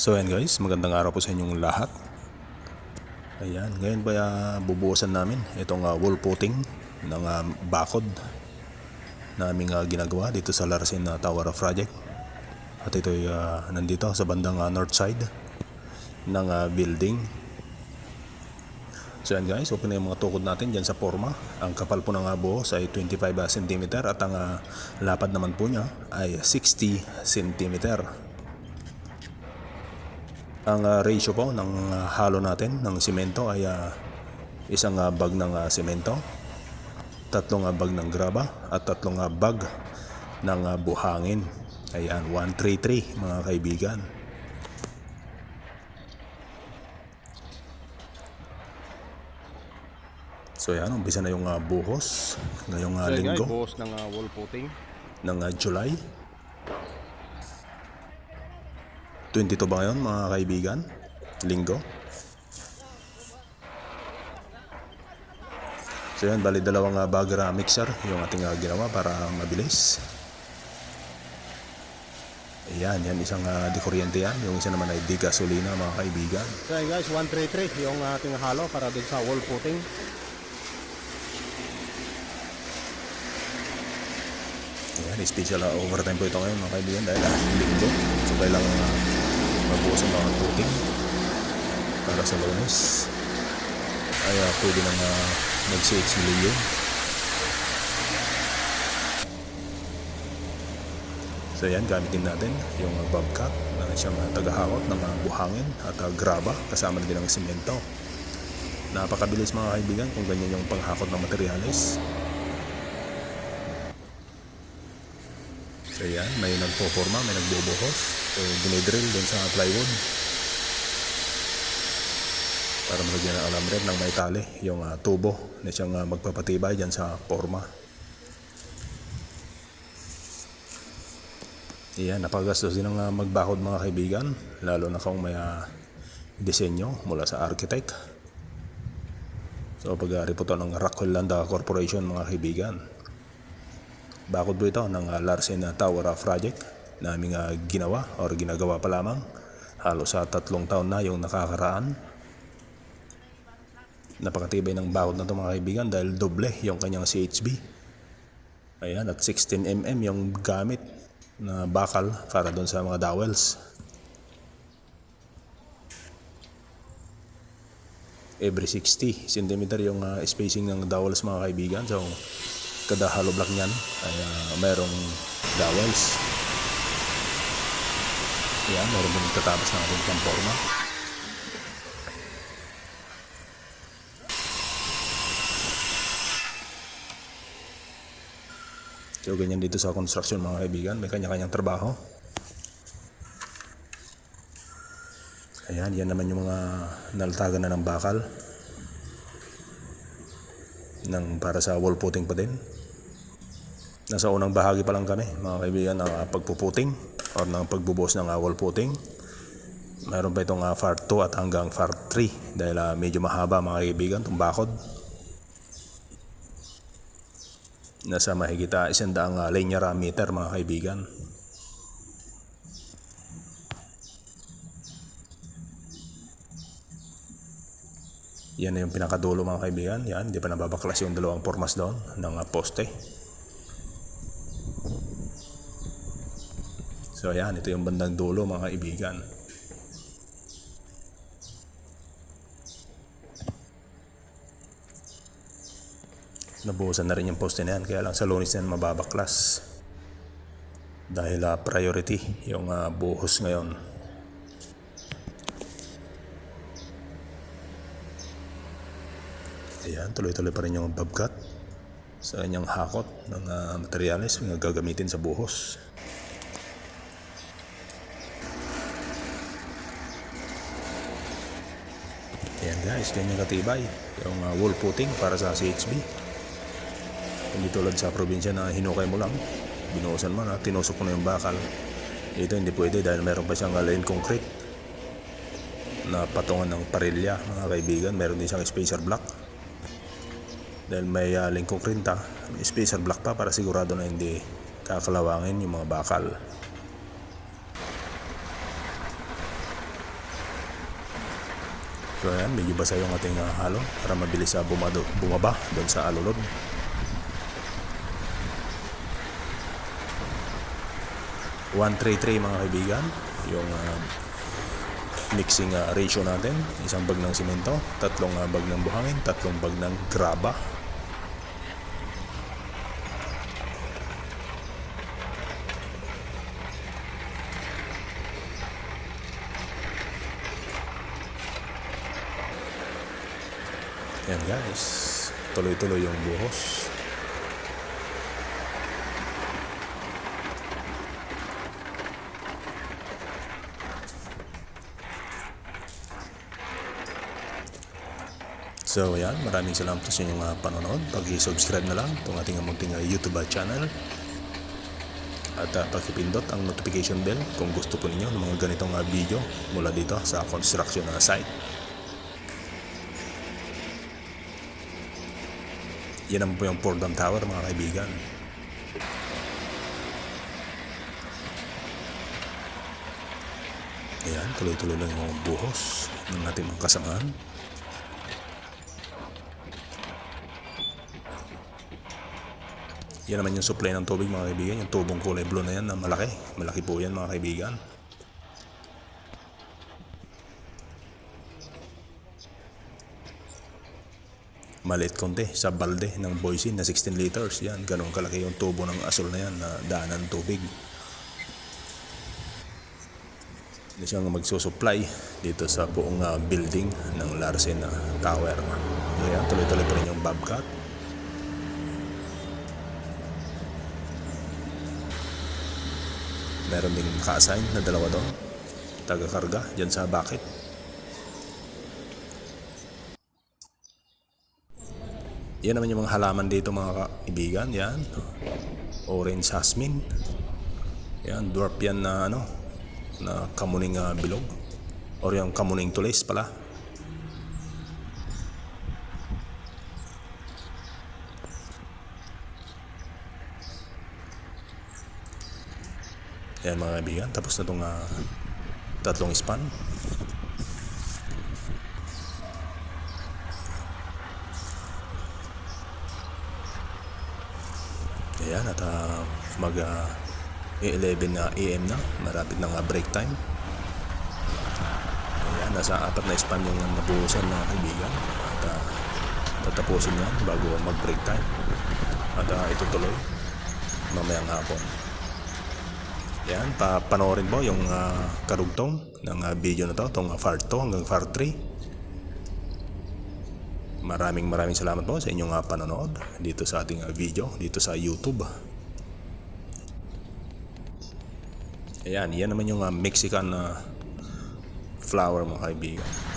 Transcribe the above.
So ayan guys, magandang araw po sa inyong lahat. Ayan, ngayon ba uh, bubuhusan namin itong uh, wall putting ng uh, bakod na aming uh, ginagawa dito sa Larsen uh, Tower Project. At ito ay uh, nandito sa bandang uh, north side ng uh, building. So yan guys, open na yung mga tukod natin dyan sa forma. Ang kapal po ng uh, buhos ay 25 cm at ang uh, lapad naman po niya ay 60 cm. Ang uh, ratio po ng uh, halo natin ng simento ay uh, isang uh, bag ng uh, simento, tatlong uh, bag ng graba at tatlong uh, bag ng uh, buhangin. Ayan, 133 mga kaibigan. So yan, umpisa na yung uh, buhos ngayong uh, So linggo guys, buhos ng uh, wall putting. ng uh, July. 22 ba ngayon mga kaibigan? Linggo. So yan, bali dalawang uh, bagger uh, mixer yung ating uh, ginawa para mabilis. Ayan, yan isang uh, di kuryente yan. Yung isa naman ay di gasolina mga kaibigan. So yun guys, 133 yung ating halo para dun sa wall putting. Ayan, special uh, overtime po ito ngayon mga kaibigan dahil uh, linggo. So kailangan uh, mabuos ang mga puting para sa lunes. Ay uh, pwede nang uh, mag-6 million. So yan, gamitin natin yung uh, bobcat na siyang uh, tagahakot ng uh, buhangin at uh, graba kasama din ng simento. Napakabilis mga kaibigan kung ganyan yung panghakot ng materyales. So yan, may nagpo-forma, may nagbubuhos. So dinidrill dun sa plywood. Para malagyan ng alambre ng may tali, yung uh, tubo na siyang uh, magpapatibay dyan sa forma. Yan, napagastos din ang uh, magbakod mga kaibigan, lalo na kung may uh, disenyo mula sa architect. So pag-ari po ito ng Rockwell Land Corporation mga kaibigan. Bakod po ito ng uh, Larsen uh, Tower of Project na aming uh, ginawa or ginagawa pa lamang. Halos sa tatlong taon na yung nakakaraan. Napakatibay ng bakod na ito mga kaibigan dahil doble yung kanyang CHB. Ayan, at 16mm yung gamit na bakal para doon sa mga dowels. Every 60 cm yung uh, spacing ng dowels mga kaibigan. So, kada hollow block niyan ay uh, merong dowels. Yan, meron din tatapos ng ating pamporma. So ganyan dito sa construction mga kaibigan, may kanya-kanyang trabaho. Ayan, yan naman yung mga nalatagan na ng bakal. Ng para sa wall putting pa din. Nasa unang bahagi pa lang kami, mga kaibigan, ng uh, pagpuputing or ng pagbubuhos ng uh, wall putting. Meron pa itong uh, part 2 at hanggang part 3 dahil uh, medyo mahaba mga kaibigan, itong bakod. Nasa mahigita isandaang uh, linear meter mga kaibigan. Yan na yung pinakadulo mga kaibigan. Yan, hindi pa nababaklas yung dalawang formas doon ng uh, poste. So yan, ito yung bandang dulo mga kaibigan. Nabuhusan na rin yung poste na yan, kaya lang sa lunis na mababaklas. Dahil uh, priority yung uh, buhos ngayon. Ayan, tuloy-tuloy pa rin yung bobcat sa kanyang hakot ng uh, materyales na gagamitin sa buhos. Guys, ganyan katibay yung uh, wall putting para sa CHB. Hindi tulad sa probinsya na hinukay mo lang, binuhusan mo na, tinusok mo na yung bakal. Ito hindi pwede dahil meron pa siyang line concrete na patungan ng parilya mga kaibigan. Meron din siyang spacer block. Dahil may uh, line concrete ta, spacer block pa para sigurado na hindi kakalawangin yung mga bakal. So ayan, medyo basa yung ating ah, halo para mabilis sa bumado, bumaba doon sa alulod. One three three mga kaibigan, yung ah, mixing ah, ratio natin. Isang bag ng simento, tatlong ah, bag ng buhangin, tatlong bag ng graba. Yan guys, tuloy-tuloy yung buhos. So yan, maraming salamat sa inyong uh, panonood. Pag-subscribe na lang itong ating munting uh, YouTube uh, channel. At uh, pakipindot ang notification bell kung gusto po ninyo ng mga ganitong uh, video mula dito sa construction uh, site. Yan naman po yung Fordham Tower mga kaibigan. Ayan, tuloy-tuloy lang yung buhos ng ating mga kasamahan. Yan naman yung supply ng tubig mga kaibigan. Yung tubong kulay blue na yan na malaki. Malaki po yan mga kaibigan. Maliit konti sa balde ng Boise na 16 liters. Yan, ganun kalaki yung tubo ng asol na yan na daanan tubig. Hindi siyang magsusupply dito sa buong ah, building ng Larsen na Tower. Kaya tuloy-tuloy pa rin yung bobcat. Meron ding naka-assign na dalawa doon. Taga-karga dyan sa bucket. Yan naman yung mga halaman dito mga kaibigan. Yan. Orange jasmine. Yan. Dwarf yan na ano. Na kamuning ah, bilog. Or yung kamuning tulis pala. Yan mga kaibigan. Tapos na itong ah, tatlong span. Ayan, at ah, mag ah, 11 na AM na. Marapit na nga break time. Ayan, nasa apat na span yung nabuhusan mga kaibigan. At ah, tatapusin yan bago mag break time. At ah, ito tuloy mamayang hapon. Yan, pa panoorin mo yung ah, karugtong ng ah, video na to, itong uh, part 2 hanggang part 3. Maraming maraming salamat po sa inyong ah, panonood dito sa ating ah, video, dito sa YouTube. Ayan, yan naman yung ah, Mexican flower mga kaibigan.